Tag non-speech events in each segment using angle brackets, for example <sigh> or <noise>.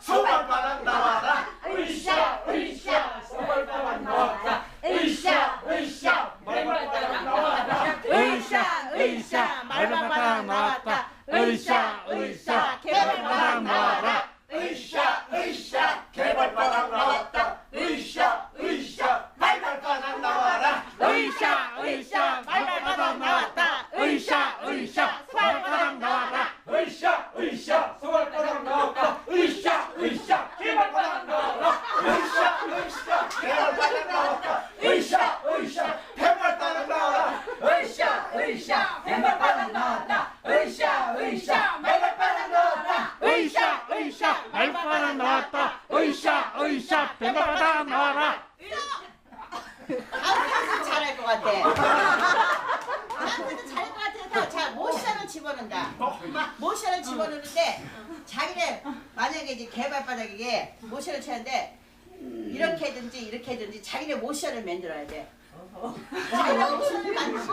소발바닥 나와라. 으쌰 으쌰 소발바닥 나왔다 으쌰 으쌰 말발바닥 나와라. 으쌰 으쌰 말바닥 나왔다. 으쌰 으쌰 개발바닥 나와라. 으쌰 으쌰 개발바닥 나왔다. 으쌰 으쌰 말발바닥 나와라. 으쌰 으쌰 말바닥 나왔다 으쌰 으쌰 말바닥 나와라 으쌰 으쌰 소발바닥 나왔다 으쌰 으쌰 개발바닥 나와라 으쌰 으쌰 개발바닥 나왔다 으쌰 으쌰 개발바닥 나와라 으쌰 으쌰 개발바닥 나왔다 으쌰 으쌰 말발바닥 나왔다 으쌰 으쌰 말바닥 나왔다 으쌰 으쌰 배바닥 나와라 아무튼 잘할 것 같아. 아무튼 잘할 것 같아서 자 모션을 집어넣는다. 모션을 집어넣는데 자기네 만약에 이제 개발바닥에 모션을 쳐는데 이렇게 든지 이렇게 든지 자기네 모션을 만들어야 돼. 모션을 만들고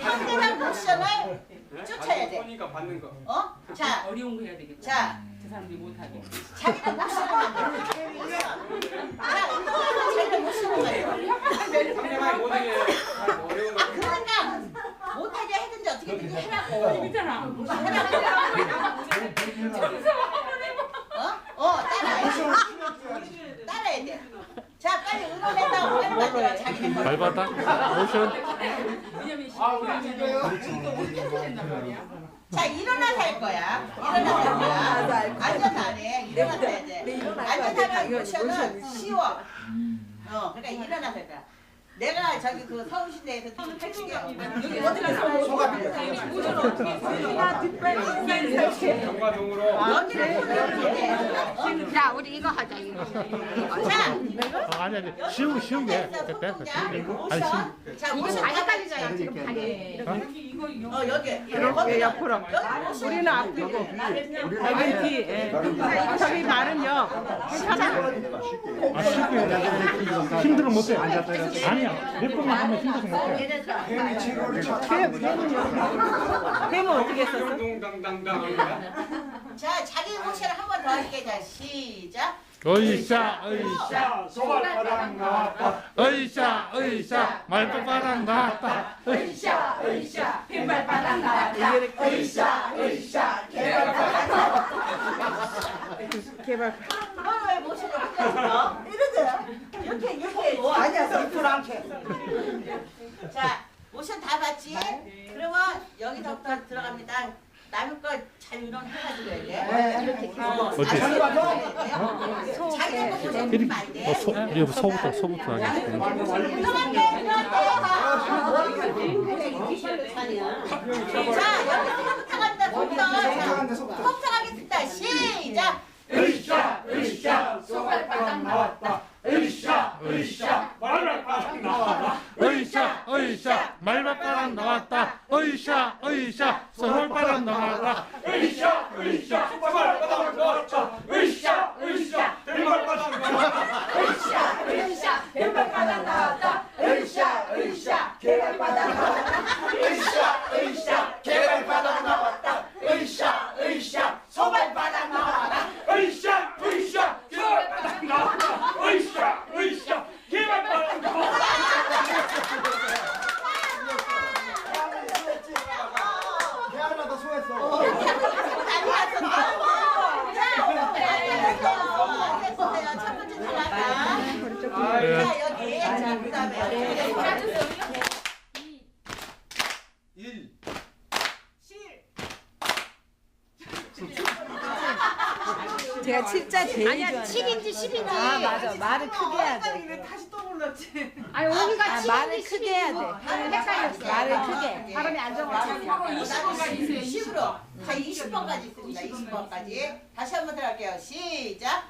상대방 모션을 쫓아야 돼. 보니까 받는 거. 어? 자, 어려운 거 해야 되겠다. 자, 저 사람들이 못하게. 자기네 모션을 만들어. 자, 이거는 자기네 모션을 만들어. 상대방이 모든 게 어려운 거. 그러니까 못하게 하든지 어떻게든지 하라고. 있잖아. 어? 어, 따라야 돼. 따라야 돼. 자, 빨리 응원했다고 빨리 만들어. 자기네 거. 발바닥 모션 된단 말이야. 자, 일어나서 할 거야. 일어나서 할 거야. 앉아서 안 해. 일어나서 해야 돼. 앉아서 하면 모션은 쉬워. 어, 그러니까 일어나서 할 거야. 내가 저기 그 서울시내에서 좀 여기 어떻게 해요? 정과동으로. 여기를 보내야 돼. 자, 우리 이거 하자, 이거. 어? 자, 어, 아니 아니 쉬운 쉬운 게. 됐다 됐다 아니 쉬운. 자, 이거 모션 많이 다 깔리잖아, 지금 다리. 여기 이거 이거. 어, 여기. 이렇게 옆으로. 우리는 앞이고. 여기 뒤. 예. 저기 말은요. 아 쉽게 해야 힘들어 못해. 아니 야몇 번만 하면 힘들어 못해 뱀은 어떻게 했었어? 동당당당. 자, 자기 모션을 한번 더 할게. 자, 시작. 으쌰 으쌰 소발바닥 나왔다 으쌰 으쌰 말바닥 나왔다 으쌰 으쌰 빈발바닥 나왔다. 으쌰 으쌰 개발바닥 개발. 너는 왜 모션을 혼자 했어? 이렇게, 이렇게. 아니야, 이쁘 않게. 자, 모션 다 봤지? 그러면 여기서부터 들어갑니다. 남의 거잘 의논해가지고 해야 돼. 이렇게 어, 어디? 자기네 거 모션 들면 안 돼. 어, 소, 이거 소부터 소부터 하겠다 들어갈게, 들어갈게. 자, 여기서부터 간다, 속도. 속도 가겠습니다. 시작. 으쌰 으쌰 소발바닥 나왔다 으쌰 말발바닥 나와라 으쌰 으쌰 말바닥 나왔다. 으쌰 으쌰 서울바닥 나왔다 으쌰 으쌰 소발바닥 나왔다 으쌰 으쌰 개발바닥 나왔다 으쌰 으쌰 개발바닥 나왔다 으쌰 으쌰 개발바닥 나왔다 으쌰 으쌰 개발바닥 나왔다 으쌰 으쌰 소발바닥 나와라 으쌰 으쌰 개발바닥 나왔다 으쌰 으쌰 개발바닥 나왔다 아니야, 자, 됐어요. 첫 번째 들어간다. 자, 여기. 자, 그 다음에. 1. 제가 칠자 제일 아니야, 7인지 10인지. 아 맞아. 말을 크게 해야 돼. 아니, 여기가 아, 7인지 말을 크게 해야 10인지. 돼. 헷갈렸어. 말을 크게. 발음이 안 좋아가지고. 20번까지 있어요. 10으로. 자, 20번까지 있습니다. 20번까지. 다시 한 번 들어갈게요. 시작.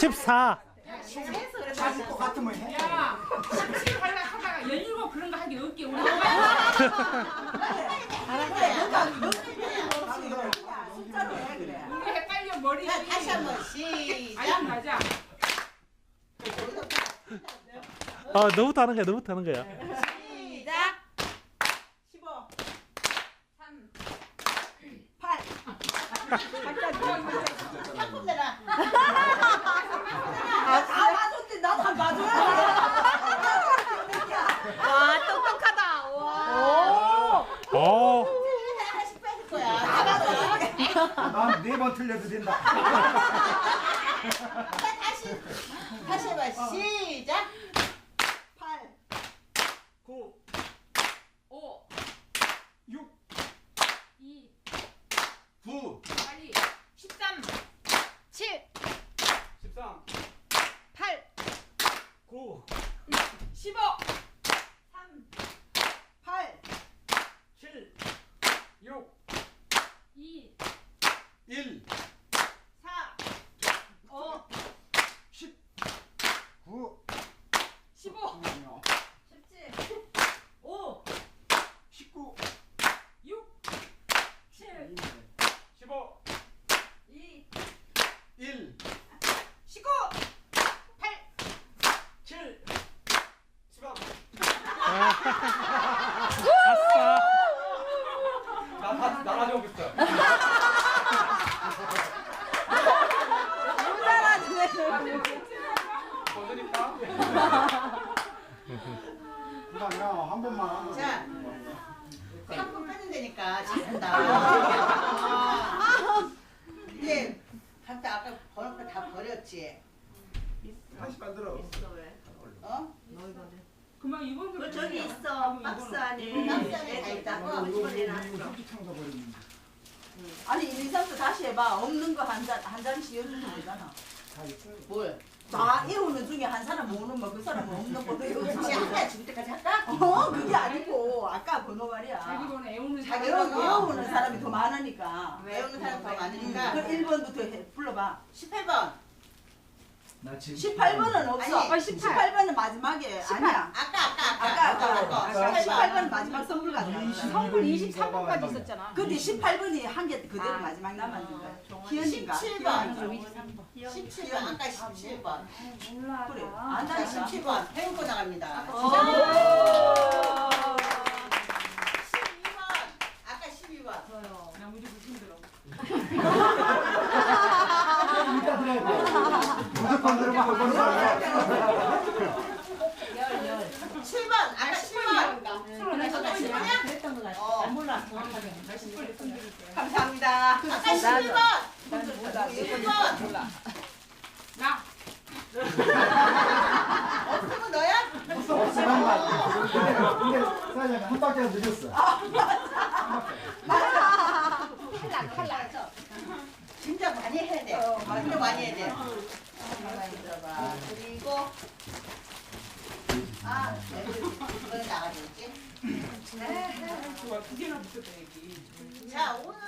14 맞을 것 같으면 해. 야, 17 발라 하다가 17 그런 거 하기 없게 우리 우리 헷갈려 머리. 자 다시 한번 아니 시작. 맞아. 아 너무 타는 거야 너무 타는 거야 시작. 15. 3. 8. 한번 내라. 아 맞아야 와 똑똑하다 와어 하나씩 뺏을 거야. 다 맞아. 난네 번 틀려도 된다. 자, 다시 다시 해봐. 시작. 8. 9, 5. 6, 2. 9, 빨리. 13. 7 13 8 9, 15. 3. 8. 7, 6, 2. 1, 4. 5. 10, 9, 15. 17. 5. 19, 6. 7. 15 2. 1, 19. 8. 7, 13 아싸 나다 나가지고 있어 거드릴까? 그다음에 한 번만 하면. 자. 한번 빼면 되니까 잘한다. 이제 한때 아까 버릴 거다 버렸지. 다시 만들어. 어? 그만 이번 거 저기 있어 박스 안에 박스 안에 다 있다고? 후기 청소 버리는. 아니 인상도 다시 해봐 없는 거 한 잔 한 잔씩 여주면 되잖아 다 있어요. 뭘? 다 이오는 중에 한 사람 모으는 거그 사람 없는 거도 혹시 이오지 한달 죽을 때까지 할까? 어 그게 아니고 아까 번호 말이야 자기 번호 애우는 자기 사람. 번호. 외우는 사람이 더 많으니까 외우는 사람 더 많으니까. 그 1번부터 해, 불러봐 18번. 18번은 음. 없어. 아니, 18. 번은 마지막에. 18. 아니야. 아까 아까 아까 아까 아까. 아까. 18번은 마지막 선물 가져가다 선물 23번까지 있었잖아. 근데 18번이 한 개 그대로 아. 마지막 남았는 거야. 기현인가? 17번. 17번 아까 17번 그래. 아, 아까 17번 해운고 나갑니다. 아, 어. 12번 어. 아까 12번. 나 무조건 힘들어. <laughs> 돼. 무조건 들으면 한번 들어야 7번 아까 10번. 아까 10번이야? 그랬던 거 같아 어. 몰라 정확하게 감사합니다. 아까 12번. 12번. 나. <laughs> 없으면 너야? 없어 없으면 말. 근데 사장님 한 박자가 늦었어. 탈락 탈락. 진짜 많이 해야 돼. 진짜 많이 해야 돼. 가만히 있어봐. 그리고 아, 개나 붙였다 여기. 자, 오늘의